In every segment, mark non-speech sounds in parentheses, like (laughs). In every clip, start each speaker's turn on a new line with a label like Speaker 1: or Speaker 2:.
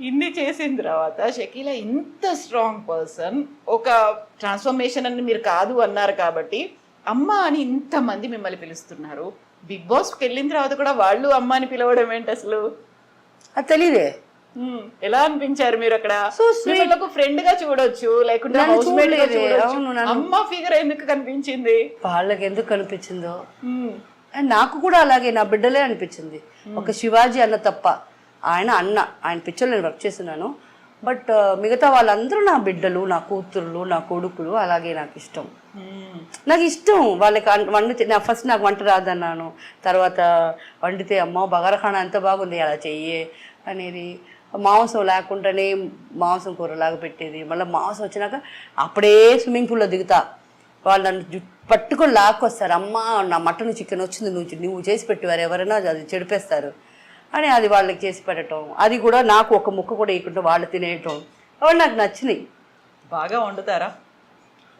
Speaker 1: ఇన్ని చేసిన తర్వాత షకీల ఇంత స్ట్రాంగ్ పర్సన్ ఒక ట్రాన్స్ఫర్మేషన్ అని మీరు కాదు అన్నారు కాబట్టి అమ్మ అని ఇంతమంది మిమ్మల్ని పిలుస్తున్నారు. బిగ్ బాస్కి వెళ్ళిన తర్వాత కూడా వాళ్ళు అమ్మ అని పిలవడం ఏంటి అసలు?
Speaker 2: అది తెలీదే.
Speaker 1: హ్మ్, ఎలా అనిపించారు మీరు అక్కడ? ఒక ఫ్రెండ్గా చూడొచ్చు లేకుంటే అమ్మ ఫిగర్ ఎందుకు కనిపించింది?
Speaker 2: వాళ్ళకి ఎందుకు కనిపించిందో? నాకు కూడా అలాగే నా బిడ్డలే అనిపించింది. ఒక శివాజీ అన్న తప్ప. ఆయన అన్న ఆయన పిక్చర్ నేను వర్క్ చేస్తున్నాను. బట్ మిగతా వాళ్ళందరూ నా బిడ్డలు నా కూతుర్లు నా కొడుకులు అలాగే నాకు ఇష్టం. నాకు ఇష్టం. వాళ్ళకి వండితే నా ఫస్ట్ నాకు వంట రాదన్నాను. తర్వాత వండితే అమ్మ బగారఖానా ఎంత బాగుంది అలా చెయ్యే అనేది. మాంసం లేకుండానే మాంసం కూరలాగా పెట్టేది. మళ్ళీ మాంసం వచ్చినాక అప్పుడే స్విమ్మింగ్ పూల్లో దిగుతా. వాళ్ళు నన్ను పట్టుకొని లాక్కొస్తారు. అమ్మ నా మటన్ చికెన్ వచ్చింది నువ్వు నువ్వు చేసి పెట్టేవారు ఎవరైనా అది చెడిపేస్తారు. అని అది వాళ్ళకి చేసి పెట్టడం అది కూడా నాకు ఒక ముక్క కూడా వేయకుండా వాళ్ళు తినేయటం. అవన్నీ నాకు నచ్చినాయి.
Speaker 1: బాగా వండుతారా?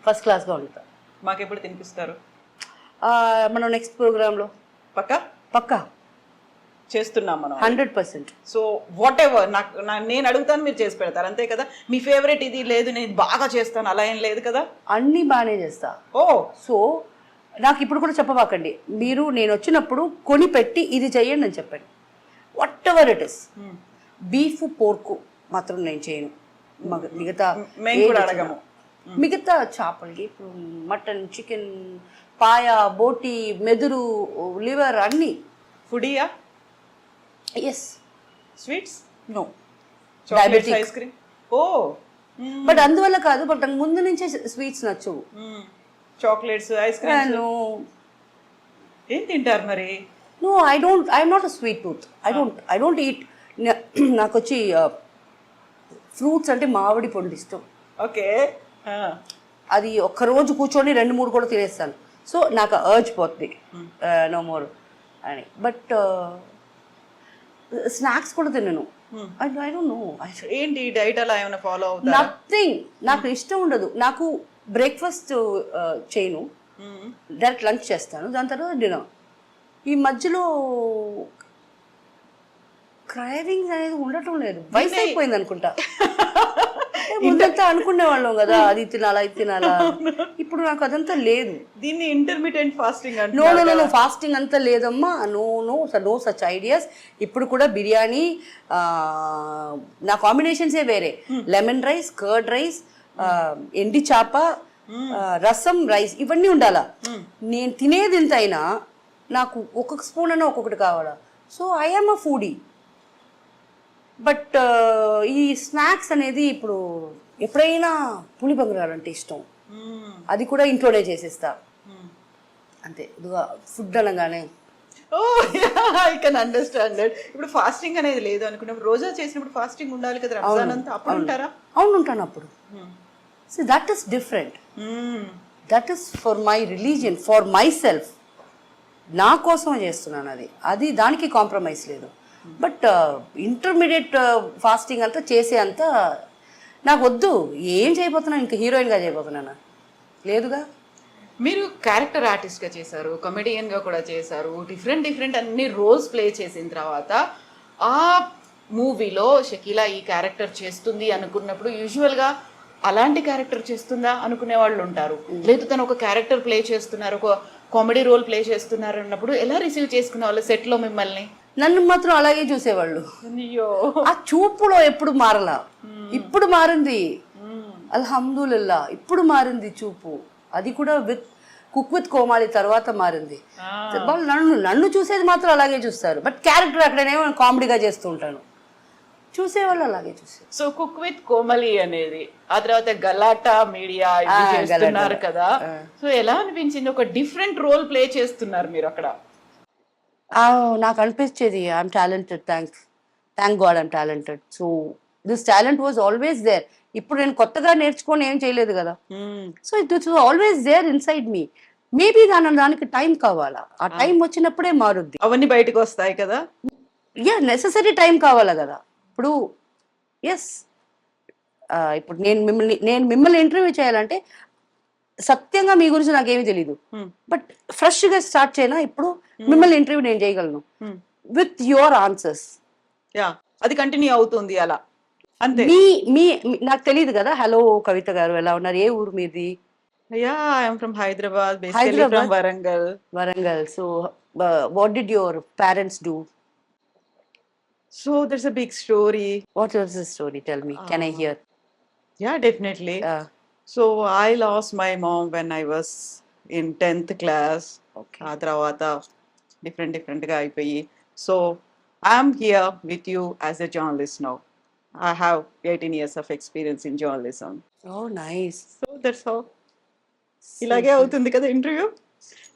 Speaker 2: ఫస్ట్ క్లాస్గా ఉంటా
Speaker 1: మాకెప్పుడు తినిపిస్తారు?
Speaker 2: ఆ, మనం నెక్స్ట్ ప్రోగ్రాంలో.
Speaker 1: పక్క?
Speaker 2: పక్కా.
Speaker 1: చేస్తున్నాం మనం.
Speaker 2: Hundred percent.
Speaker 1: So whatever నాకు నేను అడుగుతాను మీరు చేసి పెడతారు. అంతే కదా? మీ ఫేవరెట్ ఇది లేదు నేను బాగా చేస్తాను అలా ఏం లేదు కదా?
Speaker 2: అన్నీ బాగానే చేస్తా.
Speaker 1: ఓ!
Speaker 2: సో నాకు ఇప్పుడు కూడా చెప్పబాకండి. మీరు నేను వచ్చినప్పుడు కొని పెట్టి ఇది చెయ్యండి అని చెప్పండి. Whatever it is beef pork మాత్రం నేను చేయను. మగ- మిగతా
Speaker 1: అడగము.
Speaker 2: చేయను. మిగతా చేపలకి ఇప్పుడు మటన్ చికెన్ పాయ బోటి మెదురు లివర్ అన్నీ.
Speaker 1: ఫుడియా?
Speaker 2: Yes
Speaker 1: sweets
Speaker 2: no
Speaker 1: chocolates ice cream oh
Speaker 2: but అందువల్ల కాదు బట్ నాకు ముందు నుంచే స్వీట్స్ నచ్చవు.
Speaker 1: చాక్లెట్స్ ఐస్ క్రీమ్ ఏం తింటారు మరి?
Speaker 2: No I don't I'm not a sweet tooth I don't I don't eat నాకు వచ్చి ఫ్రూట్స్ అంటే మామిడి పండు ఇష్టం.
Speaker 1: ఓకే.
Speaker 2: అది ఒక్క రోజు కూర్చొని రెండు మూడు కూడా తినేస్తాను. సో నాకు అర్జ్ పోతుంది నో మోర్ అని. బట్ స్నాక్స్ కూడా తినను. ఐ ఐ డోంట్ నో
Speaker 1: ఏంటి డైట్ అలా ఏమైనా ఫాలో
Speaker 2: నథింగ్ నాకు ఇష్టం ఉండదు. నాకు బ్రేక్ఫాస్ట్ చేయను. డైరెక్ట్ లంచ్ చేస్తాను. దాని తర్వాత డిన్నర్ ఈ మధ్యలో క్రైవింగ్స్ అనేది ఉండటం లేదు. వయసు అయిపోయింది అనుకుంటా. (laughs) ముందంతా అనుకునే వాళ్ళం కదా అది తినాలా ఇది తినాలా. ఇప్పుడు నాకు అదంతా లేదు.
Speaker 1: దీన్ని intermediate fasting
Speaker 2: no no no fasting అంతా లేదమ్మా. No no no such ideas ఇప్పుడు కూడా బిర్యానీ నా కాంబినేషన్సే వేరే. లెమన్ రైస్ కర్డ్ రైస్ ఎండి చేప రసం రైస్ ఇవన్నీ ఉండాలా. నేను తినేది ఎంత అయినా నాకు ఒక్కొక్క స్పూన్ అయినా ఒక్కొక్కటి కావాలా? So I'm a foodie but ఈ స్నాక్స్ అనేది ఇప్పుడు ఎప్పుడైనా పులి బంగారాలంటే ఇష్టం. అది కూడా ఇంట్లోనే చేసేస్తా. అంతే. ఫుడ్ అనగానే.
Speaker 1: ఓ ఐ కెన్ అండర్స్టాండ్ ఇప్పుడు ఫాస్టింగ్ అనేది లేదు అనుకున్నప్పుడు రోజా చేసినప్పుడు ఫాస్టింగ్ ఉండాలి కదా రంజాన్ అంతా అప్పుడు ఉంటారా?
Speaker 2: అవును ఉంటాను అప్పుడు. So that is different. That is for my religion for myself నా కోసం చేస్తున్నాను అది. అది దానికి కాంప్రమైజ్ లేదు. బట్ ఇంటర్మీడియట్ ఫాస్టింగ్ అంతా చేసే అంత నాకు వద్దు. ఏం చేయబోతున్నాను? ఇంకా హీరోయిన్గా చేయబోతున్నాను? లేదుగా?
Speaker 1: మీరు క్యారెక్టర్ ఆర్టిస్ట్గా చేశారు కమెడియన్గా కూడా చేశారు డిఫరెంట్ డిఫరెంట్ అన్ని రోల్స్ ప్లే చేసిన తర్వాత ఆ మూవీలో షకీలా ఈ క్యారెక్టర్ చేస్తుంది అనుకున్నప్పుడు యూజువల్గా అలాంటి క్యారెక్టర్ చేస్తుందా అనుకునే వాళ్ళు ఉంటారు. లేదు తను ఒక క్యారెక్టర్ ప్లే చేస్తున్నారు ఒక కామెడీ రోల్ ప్లే చేస్తున్నారు అన్నప్పుడు ఎలా రిసీవ్ చేసుకునే వాళ్ళు సెట్లో మిమ్మల్ని?
Speaker 2: నన్ను మాత్రం అలాగే చూసేవాళ్ళు.
Speaker 1: అయ్యో.
Speaker 2: ఆ చూపులో ఎప్పుడు మారలా? ఇప్పుడు మారింది. అల్హమ్దుల్లా ఇప్పుడు మారింది చూపు. అది కూడా విత్ కుక్ విత్ కోమాలి తర్వాత మారింది. వాళ్ళు నన్ను నన్ను చూసేది మాత్రం అలాగే చూస్తారు. బట్ క్యారెక్టర్ అక్కడనేమో కామెడీగా చేస్తూ ఉంటాను. చూసేవాళ్ళు. అలాగే చూసారు
Speaker 1: సో కుక్ విత్ కోమలి అనేది ఆ తర్వాత గలాటా మీడియా
Speaker 2: ఆ,
Speaker 1: చేస్తున్నారు
Speaker 2: గలాటా.
Speaker 1: కదా. సో ఎలా అనిపించింది? ఒక డిఫరెంట్ రోల్ ప్లే చేస్తున్నారు మీరు అక్కడ.
Speaker 2: నాకు అనిపించేది I'm talented thank thank God I'm talented so this talent was always there ఇప్పుడు నేను కొత్తగా నేర్చుకొని ఏం చేయలేదు కదా. So it it's always there inside me maybe దాని దానికి టైం కావాలా? ఆ టైం వచ్చినప్పుడే మారుద్ది.
Speaker 1: అవన్నీ బయటకు వస్తాయి కదా.
Speaker 2: యా నెససరీ టైం కావాలా కదా. ఇప్పుడు ఎస్ ఇప్పుడు నేను మిమ్మల్ని నేను మిమ్మల్ని ఇంటర్వ్యూ చేయాలంటే సత్యంగా మీ గురించి నాకేమీ తెలియదు
Speaker 1: Hmm.
Speaker 2: బట్ ఫ్రెష్గా స్టార్ట్ చేయనా? ఇప్పుడు మిమ్మల్ని ఇంటర్వ్యూ నేను చేయగలను.
Speaker 1: Hmm.
Speaker 2: విత్ యువర్ ఆన్సర్స్
Speaker 1: అది కంటిన్యూ అవుతుంది అలా. అంతే.
Speaker 2: మీ మీ నాకు తెలియదు కదా హలో కవిత గారు ఎలా ఉన్నారు? ఏ ఊరు మీది?
Speaker 1: Ya I'm from Hyderabad? From Warangal
Speaker 2: Warangal so what did your parents do
Speaker 1: so that's a big story
Speaker 2: what was the story tell me can I hear
Speaker 1: ya definitely so I lost my mom when I was in tenth class
Speaker 2: okay
Speaker 1: ఆ తర్వాత different డిఫరెంట్గా అయిపోయి. So I'm here with you as a journalist now I have eighteen years of experience in journalism
Speaker 2: oh nice
Speaker 1: so that's how ఇలాగే అవుతుంది కదా interview?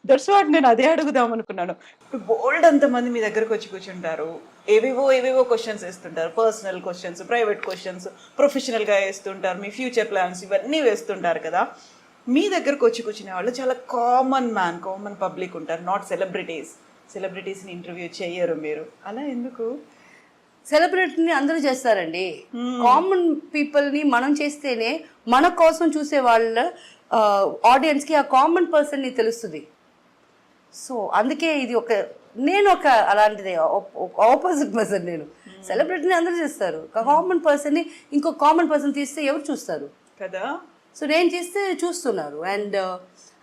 Speaker 1: That's what నేను అదే అడుగుదాం అనుకున్నాను. ఇప్పుడు బోల్డ్ అంతమంది మీ దగ్గరకు వచ్చి కూర్చుంటారు. ఏవేవో ఏవేవో క్వశ్చన్స్ వేస్తుంటారు. పర్సనల్ క్వశ్చన్స్ ప్రైవేట్ క్వశ్చన్స్ ప్రొఫెషనల్గా వేస్తుంటారు. మీ ఫ్యూచర్ ప్లాన్స్ ఇవన్నీ వేస్తుంటారు కదా. మీ దగ్గరకు వచ్చి కూర్చునే వాళ్ళు చాలా కామన్ మ్యాన్ కామన్ పబ్లిక్ ఉంటారు. నాట్ సెలబ్రిటీస్ సెలబ్రిటీస్ని ఇంటర్వ్యూ చేయరు మీరు. అలా ఎందుకు?
Speaker 2: సెలబ్రిటీని అందరూ చేస్తారండి. కామన్ పీపుల్ని మనం చేస్తేనే మన కోసం చూసే వాళ్ళ ఆడియన్స్కి ఆ కామన్ పర్సన్ని తెలుస్తుంది. సో అందుకే ఇది ఒక నేను ఒక అలాంటిది ఆపోజిట్ పర్సన్ నేను. సెలబ్రిటీని అందరూ చేస్తారు. కామన్ పర్సన్ని ఇంకో కామన్ పర్సన్ తీస్తే ఎవరు చూస్తారు?
Speaker 1: కదా?
Speaker 2: సో నేను చేస్తే చూస్తున్నారు. And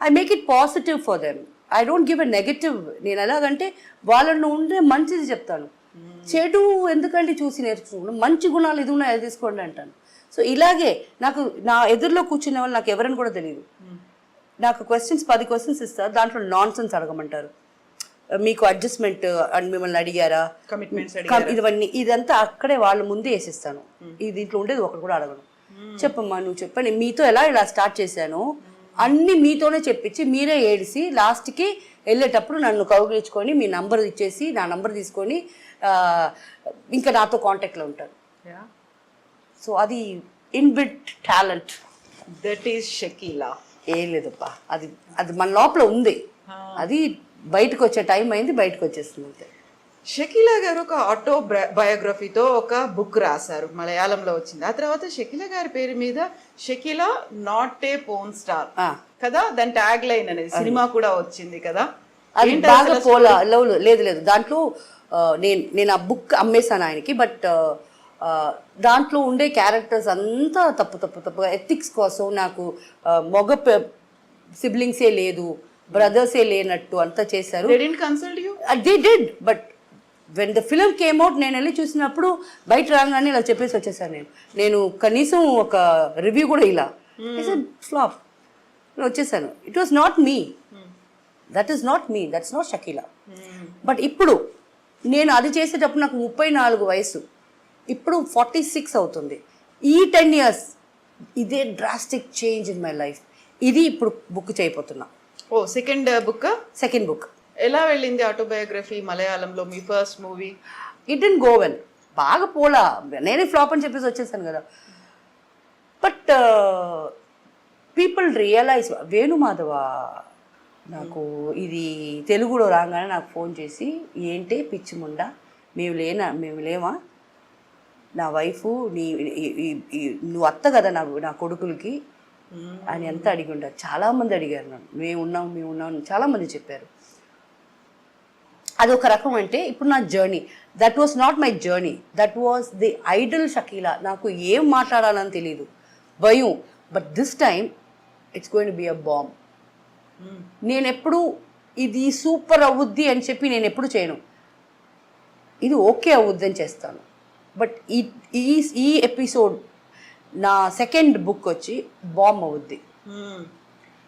Speaker 2: I make it positive for them I don't give a negative నేను ఎలాగంటే వాళ్ళని ఉండే మంచిది చెప్తాను. చెడు ఎందుకంటే చూసి నేర్చుకున్నాను మంచి గుణాలు ఇది ఉన్నాయి తీసుకోండి అంటాను. సో ఇలాగే నాకు నా ఎదురులో కూర్చునే వాళ్ళు నాకు ఎవరని కూడా తెలియదు నాకు క్వశ్చన్స్ పది క్వశ్చన్స్ ఇస్తారు. దాంట్లో నాన్ సెన్స్ అడగమంటారు. మీకు అడ్జస్ట్మెంట్ అని మిమ్మల్ని అడిగారా? ఇవన్నీ ఇదంతా అక్కడే వాళ్ళ ముందే వేసిస్తాను. ఇది దీంట్లో ఉండేది ఒకటి కూడా అడగను. చెప్పమ్మా నువ్వు చెప్పండి మీతో ఎలా ఇలా స్టార్ట్ చేశాను? అన్ని మీతోనే చెప్పించి మీరే ఏడిసి లాస్ట్కి వెళ్ళేటప్పుడు నన్ను కౌగిలించుకొని మీ నంబర్ ఇచ్చేసి నా నంబర్ తీసుకొని ఇంకా నాతో కాంటాక్ట్లో ఉంటారు. సో అది inbuilt talent.
Speaker 1: That is Shakeela
Speaker 2: ఏం లేదప్పా అది అది మన లోపల ఉంది. అది బయటకు వచ్చే టైం అయింది బయటకు వచ్చేస్తుంది అంతే.
Speaker 1: షకీలా గారు ఒక ఆటో బయోగ్రఫీతో ఒక బుక్ రాశారు మలయాళంలో వచ్చింది. ఆ తర్వాత షకీలా గారి పేరు మీద Shakeela not a porn star. కదా? దాని ట్యాగ్ లైన్ అనేది సినిమా కూడా వచ్చింది కదా?
Speaker 2: అది బాగా పోలా లేవు లేదు లేదు. దాంట్లో నేను నేను ఆ బుక్ అమ్మేశాను ఆయనకి బట్ దాంట్లో ఉండే క్యారెక్టర్స్ అంతా తప్పు తప్పు తప్పుగా ఎథిక్స్ కోసం నాకు మగ సిబ్లింగ్సే లేదు బ్రదర్సే లేనట్టు అంతా చేశారు? They did but when the film came out నేను వెళ్ళి చూసినప్పుడు బయట రాగానే ఇలా చెప్పేసి వచ్చేసాను నేను. నేను కనీసం ఒక రివ్యూ కూడా ఇలా ఫ్లాప్ వచ్చేసాను. It was not me that is not me that's not Shakeela but ఇప్పుడు నేను అది చేసేటప్పుడు నాకు ముప్పై నాలుగు వయసు. ఇప్పుడు ఫార్టీ సిక్స్ అవుతుంది. ఈ టెన్ ఇయర్స్ ఇదే drastic change in my life ఇది ఇప్పుడు బుక్ చేయబోతున్నా.
Speaker 1: ఓ సెకండ్ బుక్
Speaker 2: సెకండ్ బుక్
Speaker 1: ఎలా వెళ్ళింది ఆటోబయోగ్రఫీ మలయాళంలో మీ first movie
Speaker 2: it in go well బాగా పోలా. నేనే ఫ్లాప్ అని చెప్పేసి వచ్చేసాను కదా. బట్ పీపుల్ రియలైజ్ వేణుమాధవ నాకు ఇది తెలుగులో రాగానే నాకు ఫోన్ చేసి ఏంటే పిచ్చి ముండా? మేము లేనా? మేము లేమా నా వైఫ్ నీ ఈ- నువ్వు అత్త కదా నా నా కొడుకులకి? అని ఎంత అడిగి ఉంటారు చాలామంది అడిగారు నన్ను. మేము ఉన్నాం మేము ఉన్నాం అని చాలామంది చెప్పారు. అది ఒక రకం అంటే ఇప్పుడు నా journey. That was not my journey that was the idol Shakeela. నాకు ఏం మాట్లాడాలని తెలియదు భయం. But this time it's going be a bomb నేను ఎప్పుడు ఇది సూపర్ అవుద్ది అని చెప్పి నేను ఎప్పుడు చేయను. ఇది ఓకే అవుద్ది అని చేస్తాను. బట్ ఈ ఈ ఈ ఎపిసోడ్ నా సెకండ్ బుక్ వచ్చి బాంబ్ అవుద్ది.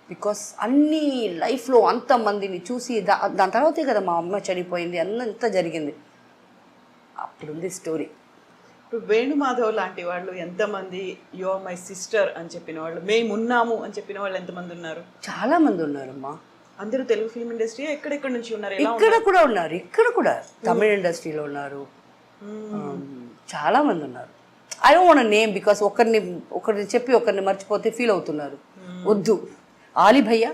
Speaker 2: బికాస్ అన్ని లైఫ్లో అంతమందిని చూసి దా దాని తర్వాతే కదా మా అమ్మ చనిపోయింది అన్నంత జరిగింది. అప్పుడుంది స్టోరీ.
Speaker 1: ఇప్పుడు వేణుమాధవ్ లాంటి వాళ్ళు ఎంతమంది యు ఆర్ మై సిస్టర్ అని చెప్పిన వాళ్ళు మేము ఉన్నాము అని చెప్పిన వాళ్ళు ఎంతమంది ఉన్నారు?
Speaker 2: చాలా మంది ఉన్నారమ్మా.
Speaker 1: అందరూ తెలుగు ఫిల్మ్ ఇండస్ట్రీ ఎక్కడెక్కడ నుంచి ఉన్నారు?
Speaker 2: ఇక్కడ కూడా ఉన్నారు ఇక్కడ కూడా తమిళ ఇండస్ట్రీలో ఉన్నారు. Um, చాలా మంది ఉన్నారు. I don't want name because ఒకరిని ఒకరిని చెప్పి ఒకరిని మర్చిపోతే ఫీల్ అవుతున్నారు. వద్దు. ఆలి భయ్య?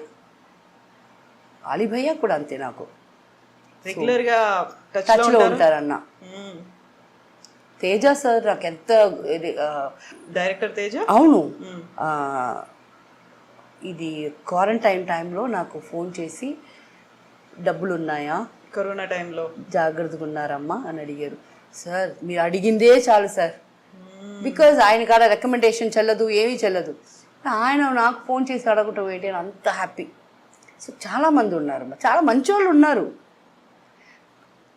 Speaker 2: ఆలి భయ్య కూడా అంతే నాకు.
Speaker 1: రెగ్యులర్గా టచ్
Speaker 2: టచ్లో ఉంటారన్న. తేజ సార్ నాకు ఎంత
Speaker 1: డైరెక్టర్ తేజ?
Speaker 2: అవును. ఆ, ఇది క్వారంటైన్ టైంలో నాకు ఫోన్ చేసి డబ్బులు ఉన్నాయా
Speaker 1: కరోనా టైంలో
Speaker 2: జాగ్రత్తగా ఉన్నారమ్మా అని అడిగారు. సార్ మీరు అడిగిందే చాలు సార్. బికాజ్ ఆయన కాడ రికమెండేషన్ చెల్లదు ఏమీ చెల్లదు. ఆయన నాకు ఫోన్ చేసి అడగటం ఏంటి అని అంత హ్యాపీ సో చాలా మంది ఉన్నారు చాలా మంచి వాళ్ళు ఉన్నారు.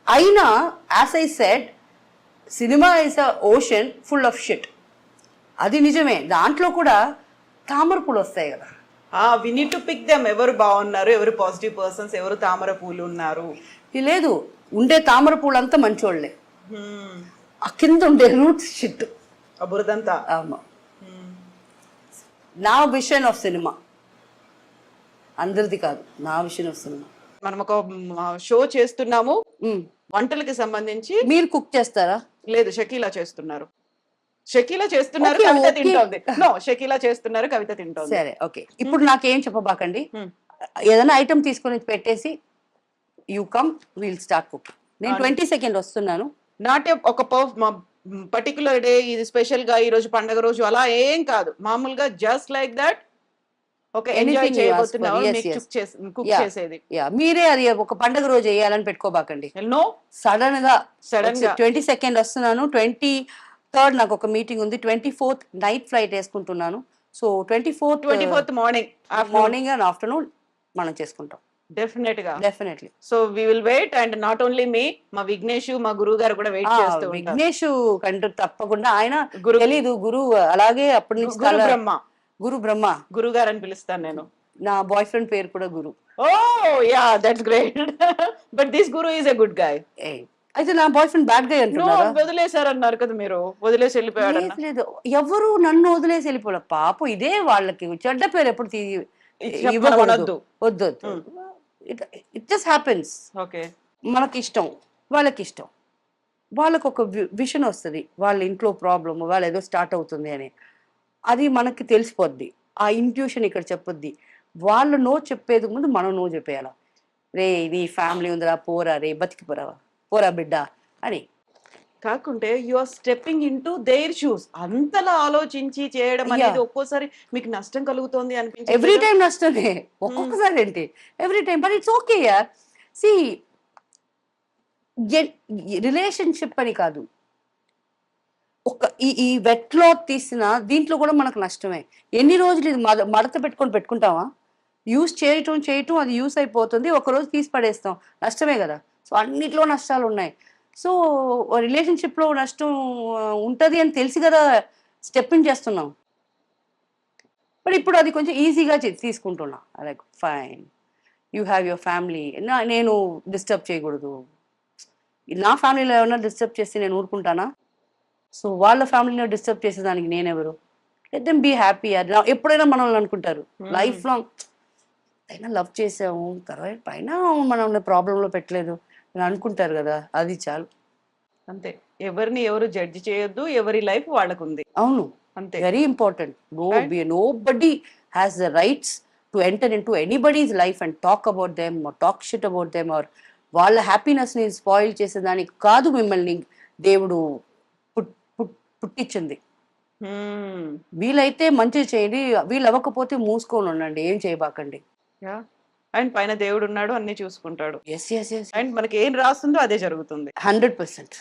Speaker 2: అయినా as I said cinema is a ocean full of shit అది నిజమే. దాంట్లో కూడా తామర పూలు వస్తాయి కదా.
Speaker 1: We need to pick them ఎవరు బాగున్నారు ఎవరు పాజిటివ్ పర్సన్స్ ఎవరు తామర పూలు ఉన్నారు.
Speaker 2: లేదు ఉండే తామర పూలంతా మంచోళ్ళే.
Speaker 1: Hmm.
Speaker 2: ఆ కింద ఉండే రూట్స్ షిట్.
Speaker 1: ఆ బురదంతా?
Speaker 2: ఆమా. నా విషన్ ఆఫ్ సినిమా. అందరిది కాదు నా విషన్ ఆఫ్ సినిమా.
Speaker 1: మనం ఒక షో చేస్తున్నాము. వంటలకి సంబంధించి
Speaker 2: మీరు కుక్ చేస్తారా?
Speaker 1: లేదు షకీలా చేస్తున్నారు. షకీలా చేస్తున్నారు కవిత. తింటోంది. నో షకీలా చేస్తున్నారు కవిత తింటోంది.
Speaker 2: సరే ఓకే. ఇప్పుడు నాకేం చెప్పబాకండి. ఏదైనా ఐటమ్ తీసుకొని పెట్టేసి you come will start cook. నేను ట్వంటీ సెకండ్ వస్తున్నాను.
Speaker 1: నాట్ ఒక పర్టికులర్ డే ఇది స్పెషల్గా ఈ రోజు పండగ రోజు అలా ఏం కాదు. మామూలుగా జస్ట్ లైక్ దట్ ఒక ఎంజాయ్ చేయబోతున్నావు. కుక్. చేసేది.
Speaker 2: మీరే అది ఒక పండగ రోజు వేయాలని పెట్టుకోబాకండి.
Speaker 1: నో సడన్గా సడన్గా.
Speaker 2: ట్వంటీ సెకండ్ వస్తున్నాను. ట్వంటీ థర్డ్ నాకు ఒక మీటింగ్ ఉంది. ట్వంటీ ఫోర్త్ నైట్ ఫ్లైట్ వేసుకుంటున్నాను. So twenty fourth
Speaker 1: twenty fourth morning
Speaker 2: morning and afternoon మనం చేసుకుంటాం.
Speaker 1: డెఫినెట్గా
Speaker 2: definitely
Speaker 1: so we will wait and not only మీ మా విఘ్నేష్ మా గురువు గారు కూడా వెయిట్ చేస్తూ
Speaker 2: విఘ్నేష్ కంటూ తప్పకుండా. ఆయన
Speaker 1: గురు
Speaker 2: తెలీదు గురు అలాగే అప్పటి నుంచి
Speaker 1: గురు బ్రహ్మ
Speaker 2: గురు బ్రహ్మ.
Speaker 1: గురువు గారు అని పిలుస్తాను నేను.
Speaker 2: నా బాయ్ ఫ్రెండ్ పేరు కూడా Guru.
Speaker 1: Oh ya that's great but this Guru is a good guy
Speaker 2: అయితే నా బాయ్ ఫ్రెండ్ బ్యాడ్గా
Speaker 1: నో
Speaker 2: అంటున్నారా?
Speaker 1: వదిలేశారన్నారు కదా మీరు. వదిలేసి వెళ్ళిపోయాడు
Speaker 2: లేదు, ఎవరు నన్ను వదిలేసి వెళ్ళిపోలే. పాపం ఇదే వాళ్ళకి. చెడ్డ పేరు ఎప్పుడు తీ- ఇవ్వకూడదు. వద్దు వద్దు ఇట్ జస్ట్ హ్యాపెన్స్
Speaker 1: ఓకే
Speaker 2: మనకి ఇష్టం వాళ్ళకి ఇష్టం వాళ్ళకు ఒక విషన్ వస్తుంది. వాళ్ళ ఇంట్లో ప్రాబ్లమ్ వాళ్ళ ఏదో స్టార్ట్ అవుతుంది అని. అది మనకి తెలిసిపోద్ది. ఆ ఇంట్యూషన్ ఇక్కడ చెప్పొద్ది. వాళ్ళు నో చెప్పేది ముందు మనం నో చెప్పేయాల? రే నీ ఫ్యామిలీ ఉందిరా పోరా రే బతికిపోరా పోరా బిడ్డ అని.
Speaker 1: కాకుంటే you are stepping into their shoes అంతలా ఆలోచించి చేయడం అనేది. ఒక్కోసారి మీకు నష్టం కలుగుతోంది
Speaker 2: ఎవ్రీ
Speaker 1: అనిపించింది
Speaker 2: టైం నష్టమే. ఒక్కొక్కసారి ఏంటి? Every time but it's okay యార్ సి రిలేషన్షిప్ అని కాదు. ఒక ఈ ఈ వెట్ క్లాత్ తీసిన దీంట్లో కూడా మనకు నష్టమే. ఎన్ని రోజులు ఇది మడ- మడత పెట్టుకొని పెట్టుకుంటామా యూస్ చేయటం చేయటం అది యూస్ అయిపోతుంది. ఒక రోజు తీసి పడేస్తాం. నష్టమే కదా. సో అన్నిట్లో నష్టాలు ఉన్నాయి సో రిలేషన్షిప్లో నష్టం ఉంటది అని తెలిసి కదా స్టెప్ ఇన్ చేస్తున్నాం. బట్ ఇప్పుడు అది కొంచెం ఈజీగా తీసుకుంటున్నా. Like fine. You have your family. నేను డిస్టర్బ్ చేయకూడదు. నా ఫ్యామిలీలో ఏమైనా డిస్టర్బ్ చేస్తే నేను ఊరుకుంటానా? సో వాళ్ళ ఫ్యామిలీలో డిస్టర్బ్ చేసేదానికి నేనెవరు? లెట్ దెమ్ బీ హ్యాపీ ఎప్పుడైనా మనల్ని అనుకుంటారు. లైఫ్ లాంగ్ అయినా లవ్ చేసాము. తర్వాత పైన మనం ప్రాబ్లంలో పెట్టలేదు. అని అనుకుంటారు కదా అది చాలు.
Speaker 1: అంతే. ఎవరిని ఎవరు జడ్జి చేయొద్దు ఎవరి లైఫ్ వాళ్ళకు ఉంది
Speaker 2: అవును.
Speaker 1: అంతే.
Speaker 2: Very important no. Nobody has the rights to enter into anybody's life and talk about them talk shit about them or వాళ్ళ హ్యాపీనెస్ని స్పాయిల్ చేసేదానికి కాదు మిమ్మల్ని దేవుడు పుట్- పుట్- పుట్టించింది.
Speaker 1: Hmm.
Speaker 2: వీలైతే మంచి చేయండి వీళ్ళు అవ్వకపోతే మూసుకొని ఉండండి ఏం చేయబాకండి.
Speaker 1: అండ్ పైన దేవుడు ఉన్నాడు అన్ని చూసుకుంటాడు. అండ్ మనకి ఏం రాస్తుందో అదే జరుగుతుంది.
Speaker 2: Hundred percent.